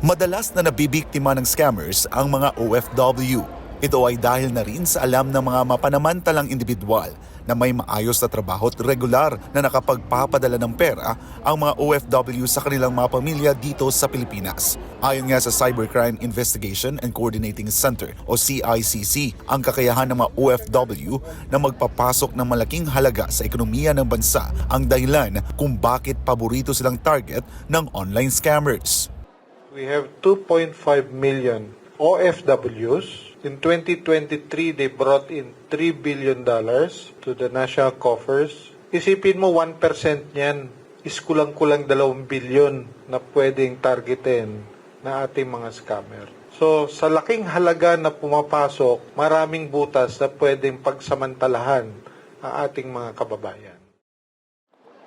Madalas na nabibiktima ng scammers ang mga OFW. Ito ay dahil na rin sa alam ng mga mapanamantalang individual na may maayos na trabaho at regular na nakapagpapadala ng pera ang mga OFW sa kanilang mga pamilya dito sa Pilipinas. Ayon nga sa Cybercrime Investigation and Coordinating Center o CICC, ang kakayahan ng mga OFW na magpapasok ng malaking halaga sa ekonomiya ng bansa ang dahilan kung bakit paborito silang target ng online scammers. We have 2.5 million OFWs. In 2023, they brought in $3 billion to the national coffers. Isipin mo, 1% niyan is kulang-kulang 2 billion na pwedeng targetin na ating mga scammer. So, sa laking halaga na pumapasok, maraming butas na pwedeng pagsamantalahan ang ating mga kababayan.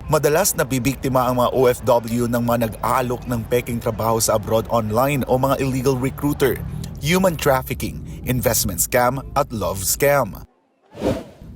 Madalas nabibiktima ang mga OFW ng mga nag-aalok ng peking trabaho sa abroad online o mga illegal recruiter, human trafficking, investment scam at love scam.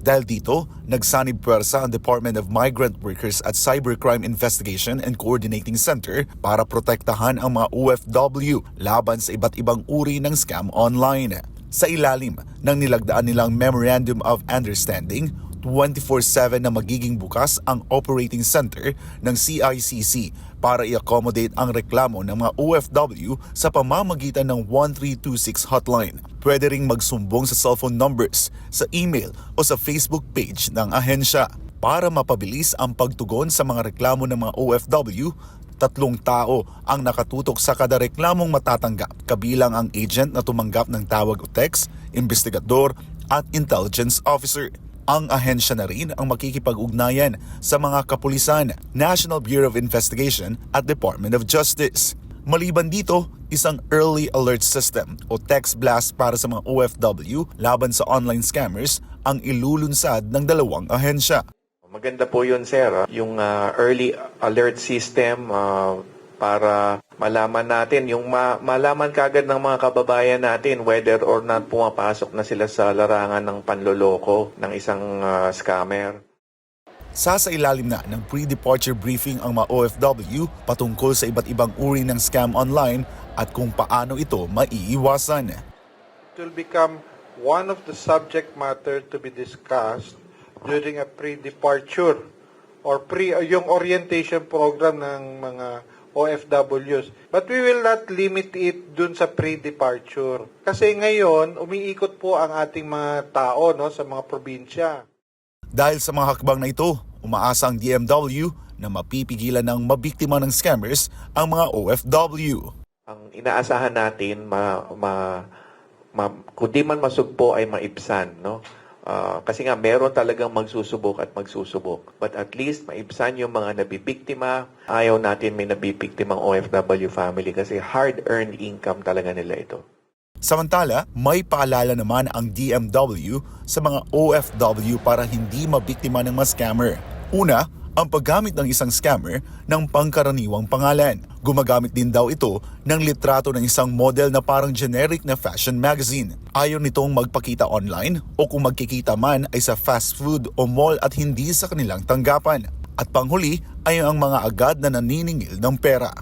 Dahil dito, nagsanib pwersa ang Department of Migrant Workers at Cybercrime Investigation and Coordinating Center para protektahan ang mga OFW laban sa iba't ibang uri ng scam online. Sa ilalim ng nilagdaan nilang Memorandum of Understanding, 24-7 na magiging bukas ang operating center ng CICC para i-accommodate ang reklamo ng mga OFW sa pamamagitan ng 1326 hotline. Pwede ring magsumbong sa cellphone numbers, sa email o sa Facebook page ng ahensya. Para mapabilis ang pagtugon sa mga reklamo ng mga OFW, tatlong tao ang nakatutok sa kada reklamong matatanggap, kabilang ang agent na tumanggap ng tawag o text, investigador at intelligence officer. Ang ahensya na rin ang makikipag-ugnayan sa mga kapulisan, National Bureau of Investigation at Department of Justice. Maliban dito, isang early alert system o text blast para sa mga OFW laban sa online scammers ang ilulunsad ng dalawang ahensya. Maganda po yun, sir. ah. Yung ah, early alert system ah, para malaman natin, yung ma- malaman kagad ng mga kababayan natin whether or not pumapasok na sila sa larangan ng panloloko ng isang ah, scammer. Sasa ilalim na ng pre-departure briefing ang mga OFW patungkol sa iba't ibang uri ng scam online at kung paano ito maiiwasan. It will become one of the subject matter to be discussed during a pre-departure or pre yung orientation program ng mga OFWs. But we will not limit it dun sa pre-departure. Kasi ngayon, umiikot po ang ating mga tao no, sa mga probinsya. Dahil sa mga hakbang na ito, umaasa ang DMW na mapipigilan ng mabiktima ng scammers ang mga OFW. Ang inaasahan natin, ma, ma, ma, kung di man masugpo ay maibsan. No? Ah, kasi nga, meron talagang magsusubok at magsusubok. But at least, maibsan yung mga nabibiktima. Ayaw natin may nabibiktimang OFW family kasi hard-earned income talaga nila ito. Samantala, may paalala naman ang DMW sa mga OFW para hindi mabiktima ng mga scammer. Una, ang paggamit ng isang scammer ng pangkaraniwang pangalan. Gumagamit din daw ito ng litrato ng isang model na parang generic na fashion magazine. Ayaw nitong magpakita online o kung magkikita man ay sa fast food o mall at hindi sa kanilang tanggapan. At panghuli ay ang mga agad na naniningil ng pera.